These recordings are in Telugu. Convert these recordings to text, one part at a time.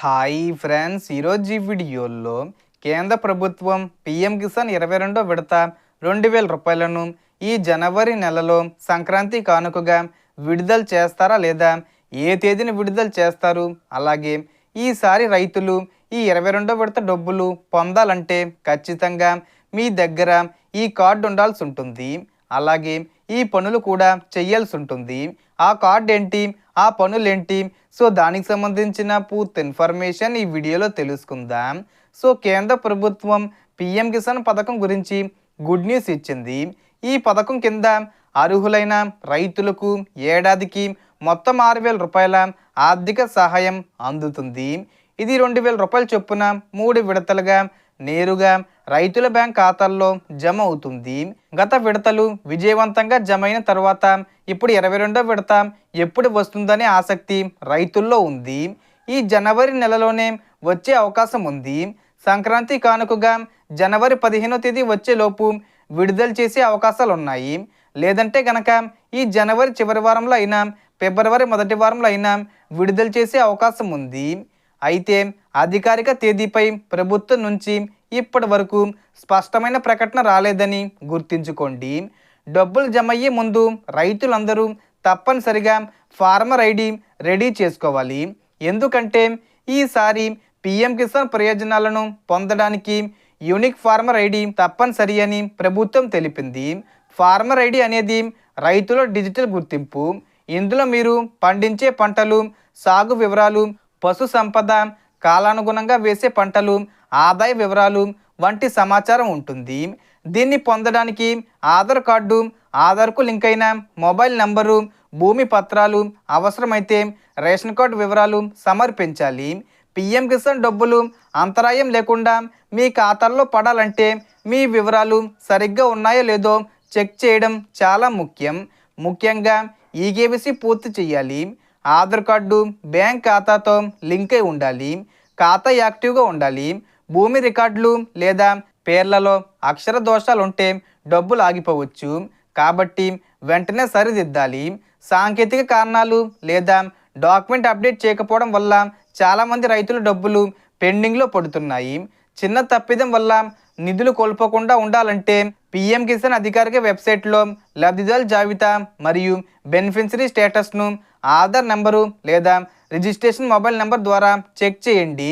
హాయ్ ఫ్రెండ్స్ ఈరోజు ఈ వీడియోలో కేంద్ర ప్రభుత్వం పిఎం కిసాన్ ఇరవై రెండో విడత రెండు వేల రూపాయలను ఈ జనవరి నెలలో సంక్రాంతి కానుకగా విడుదల చేస్తారా లేదా ఏ తేదీని విడుదల చేస్తారు? అలాగే ఈసారి రైతులు ఈ ఇరవై రెండో విడత డబ్బులు పొందాలంటే ఖచ్చితంగా మీ దగ్గర ఈ కార్డు ఉండాల్సి ఉంటుంది. అలాగే ఈ పనులు కూడా చేయాల్సి ఉంటుంది. ఆ కార్డు ఏంటి? ఆ పనులేంటి? సో దానికి సంబంధించిన పూర్తి ఇన్ఫర్మేషన్ ఈ వీడియోలో తెలుసుకుందాం. సో కేంద్ర ప్రభుత్వం పిఎం కిసాన్ పథకం గురించి గుడ్ న్యూస్ ఇచ్చింది. ఈ పథకం కింద అర్హులైన రైతులకు ఏడాదికి మొత్తం ఆరు వేల రూపాయల ఆర్థిక సహాయం అందుతుంది. ఇది రెండు వేల రూపాయల చొప్పున మూడు విడతలుగా నేరుగా రైతుల బ్యాంక్ ఖాతాల్లో జమ అవుతుంది. గత విడతలు విజయవంతంగా జమ అయిన తర్వాత ఇప్పుడు ఇరవై రెండో విడత ఎప్పుడు వస్తుందనే ఆసక్తి రైతుల్లో ఉంది. ఈ జనవరి నెలలోనే వచ్చే అవకాశం ఉంది. సంక్రాంతి కానుకగా జనవరి పదిహేనో తేదీ వచ్చేలోపు విడుదల చేసే అవకాశాలు ఉన్నాయి. లేదంటే గనక ఈ జనవరి చివరి వారంలో అయినా ఫిబ్రవరి మొదటి వారంలో అయినా విడుదల చేసే అవకాశం ఉంది. అయితే అధికారిక తేదీపై ప్రభుత్వం నుంచి ఇప్పటి వరకు స్పష్టమైన ప్రకటన రాలేదని గుర్తుంచుకోండి. డబ్బులు జమ అయ్యే ముందు రైతులందరూ తప్పనిసరిగా ఫార్మర్ ఐడి రెడీ చేసుకోవాలి. ఎందుకంటే ఈసారి పిఎం కిసాన్ ప్రయోజనాలను పొందడానికి యూనిక్ ఫార్మర్ ఐడి తప్పనిసరి అని ప్రభుత్వం తెలిపింది. ఫార్మర్ ఐడి అనేది రైతుల డిజిటల్ గుర్తింపు. ఇందులో మీరు పండించే పంటలు సాగు వివరాలు పశు సంపద కాలానుగుణంగా వేసే పంటలు ఆదాయ వివరాలు వంటి సమాచారం ఉంటుంది. దీన్ని పొందడానికి ఆధార్ కార్డు ఆధార్కు లింక్ అయిన మొబైల్ నంబరు భూమి పత్రాలు అవసరమైతే రేషన్ కార్డు వివరాలు సమర్పించాలి. పిఎం కిసాన్ డబ్బులు అంతరాయం లేకుండా మీ ఖాతాల్లో పడాలంటే మీ వివరాలు సరిగ్గా ఉన్నాయో లేదో చెక్ చేయడం చాలా ముఖ్యం. ముఖ్యంగా ఈకేవీసీ పూర్తి చేయాలి. ఆధార్ కార్డు బ్యాంక్ ఖాతాతో లింక్ అయి ఉండాలి ఖాతా యాక్టివ్గా ఉండాలి భూమి రికార్డులు లేదా పేర్లలో అక్షర దోషాలు ఉంటే డబ్బులు ఆగిపోవచ్చు. కాబట్టి వెంటనే సరిదిద్దాలి. సాంకేతిక కారణాలు లేదా డాక్యుమెంట్ అప్డేట్ చేయకపోవడం వల్ల చాలామంది రైతుల డబ్బులు పెండింగ్లో పడుతున్నాయి. చిన్న తప్పిదం వల్ల నిధులు కోల్పోకుండా ఉండాలంటే పిఎం కిసాన్ అధికారిక వెబ్సైట్లో లబ్ధిదారుల జాబితా మరియు బెనిఫిషరీ స్టేటస్ను ఆధార్ నెంబరు లేదా రిజిస్ట్రేషన్ మొబైల్ నెంబర్ ద్వారా చెక్ చేయండి.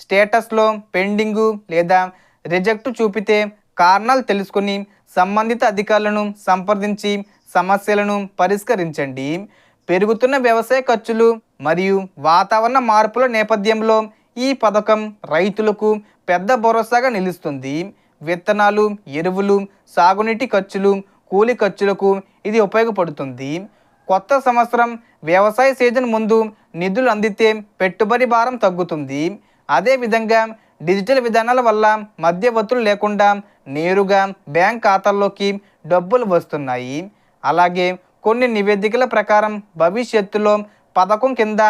స్టేటస్లో పెండింగు లేదా రిజెక్ట్ చూపితే కారణాలు తెలుసుకొని సంబంధిత అధికారులను సంప్రదించి సమస్యలను పరిష్కరించండి. పెరుగుతున్న వ్యవసాయ ఖర్చులు మరియు వాతావరణ మార్పుల నేపథ్యంలో ఈ పథకం రైతులకు పెద్ద భరోసాగా నిలుస్తుంది. విత్తనాలు ఎరువులు సాగునీటి ఖర్చులు కూలి ఖర్చులకు ఇది ఉపయోగపడుతుంది. కొత్త సంవత్సరం వ్యవసాయ సీజన్ ముందు నిధులు అందితే పెట్టుబడి భారం తగ్గుతుంది. అదేవిధంగా డిజిటల్ విధానాల వల్ల మధ్యవర్తులు లేకుండా నేరుగా బ్యాంక్ ఖాతాల్లోకి డబ్బులు వస్తున్నాయి. అలాగే కొన్ని నివేదికల ప్రకారం భవిష్యత్తులో పథకం కింద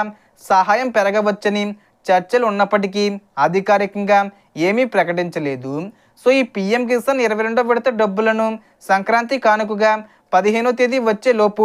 సహాయం పెరగవచ్చని చర్చలు ఉన్నప్పటికీ అధికారికంగా ఏమీ ప్రకటించలేదు. సో ఈ పిఎం కిసాన్ ఇరవై రెండో విడత డబ్బులను సంక్రాంతి కానుకగా పదిహేనో తేదీ వచ్చే లోపు